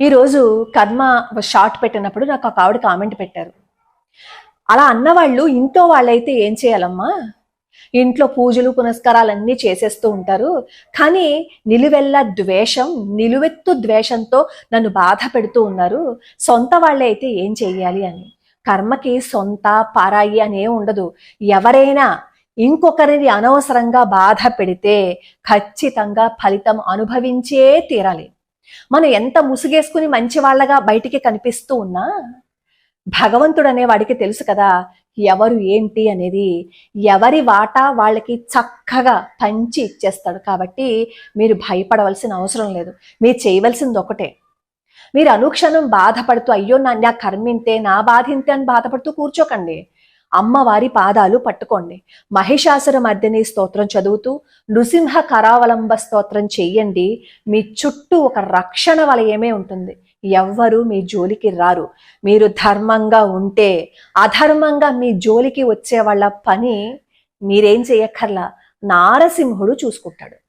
ఈరోజు కర్మ షార్ట్ పెట్టినప్పుడు నాకు ఒక ఆవిడ కామెంట్ పెట్టారు. అలా అన్నవాళ్ళు ఇంట్లో వాళ్ళైతే ఏం చేయాలమ్మా? ఇంట్లో పూజలు పునస్కారాలన్నీ చేసేస్తూ ఉంటారు. కానీ నిలువెల్ల ద్వేషం నిలువెత్తు ద్వేషంతో నన్ను బాధ పెడుతూ ఉన్నారు. సొంత వాళ్ళే అయితే ఏం చెయ్యాలి అని. కర్మకి సొంత పారాయి అనే ఉండదు. ఎవరైనా ఇంకొకరిని అనవసరంగా బాధ పెడితే ఖచ్చితంగా ఫలితం అనుభవించే తీరాలి. మనం ఎంత ముసుగేసుకుని మంచి వాళ్ళగా బయటికి కనిపిస్తూ ఉన్నా భగవంతుడు అనేవాడికి తెలుసు కదా ఎవరు ఏంటి అనేది. ఎవరి వాటా వాళ్ళకి చక్కగా పంచి ఇచ్చేస్తాడు కాబట్టి మీరు భయపడవలసిన అవసరం లేదు. మీరు చేయవలసింది ఒకటే. మీరు అనుక్షణం బాధపడుతూ అయ్యో నా నా కర్మింతే నా బాధింతే అని బాధపడుతూ కూర్చోకండి. అమ్మవారి పాదాలు పట్టుకోండి. మహిషాసుర మర్దిని స్తోత్రం చదువుతూ నృసింహ కరావలంబ స్తోత్రం చెయ్యండి. మీ చుట్టూ ఒక రక్షణ వలయమే ఉంటుంది. ఎవ్వరూ మీ జోలికి రారు. మీరు ధర్మంగా ఉంటే అధర్మంగా మీ జోలికి వచ్చే వాళ్ళ పని మీరేం చేయక్కర్లా నారసింహుడు చూసుకుంటాడు.